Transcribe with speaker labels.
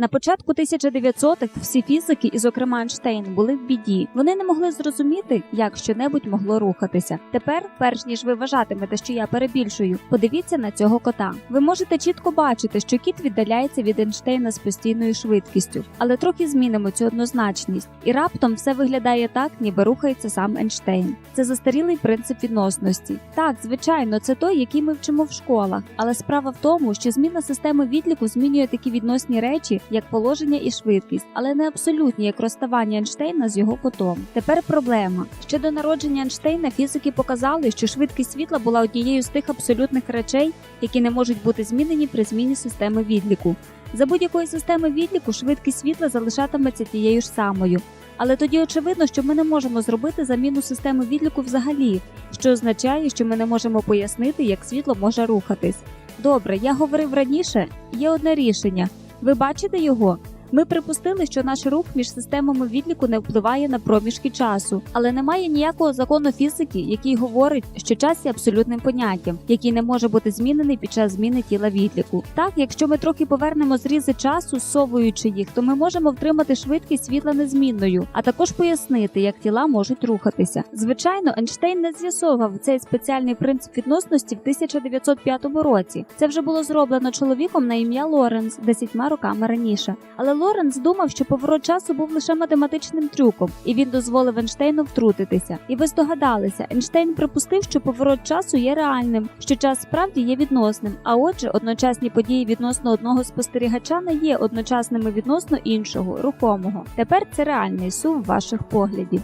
Speaker 1: На початку 1900-х всі фізики, і зокрема Ейнштейн, були в біді. Вони не могли зрозуміти, як щонебудь могло рухатися. Тепер, перш ніж ви вважатимете, що я перебільшую, подивіться на цього кота. Ви можете чітко бачити, що кіт віддаляється від Ейнштейна з постійною швидкістю, але трохи змінимо цю однозначність, і раптом все виглядає так, ніби рухається сам Ейнштейн. Це застарілий принцип відносності. Так, звичайно, це той, який ми вчимо в школах, але справа в тому, що зміна системи відліку змінює такі відносні речі, як положення і швидкість, але не абсолютні, як розставання Ейнштейна з його котом. Тепер проблема. Ще до народження Ейнштейна фізики показали, що швидкість світла була однією з тих абсолютних речей, які не можуть бути змінені при зміні системи відліку. За будь-якої системи відліку швидкість світла залишатиметься тією ж самою. Але тоді очевидно, що ми не можемо зробити заміну системи відліку взагалі, що означає, що ми не можемо пояснити, як світло може рухатись. Добре, я говорив раніше, є одне рішення. Ви бачите його? Ми припустили, що наш рух між системами відліку не впливає на проміжки часу, але немає ніякого закону фізики, який говорить, що час є абсолютним поняттям, який не може бути змінений під час зміни тіла відліку. Так, якщо ми трохи повернемо зрізи часу, зсовуючи їх, то ми можемо втримати швидкість світла незмінною, а також пояснити, як тіла можуть рухатися. Звичайно, Ейнштейн не з'ясовував цей спеціальний принцип відносності в 1905 році. Це вже було зроблено чоловіком на ім'я Лоренц десятьма роками раніше. Але Лоренц думав, що поворот часу був лише математичним трюком, і він дозволив Ейнштейну втрутитися. І ви здогадалися, Ейнштейн припустив, що поворот часу є реальним, що час справді є відносним. А отже, одночасні події відносно одного спостерігача не є одночасними відносно іншого, рухомого. Тепер це реальний сум ваших поглядів.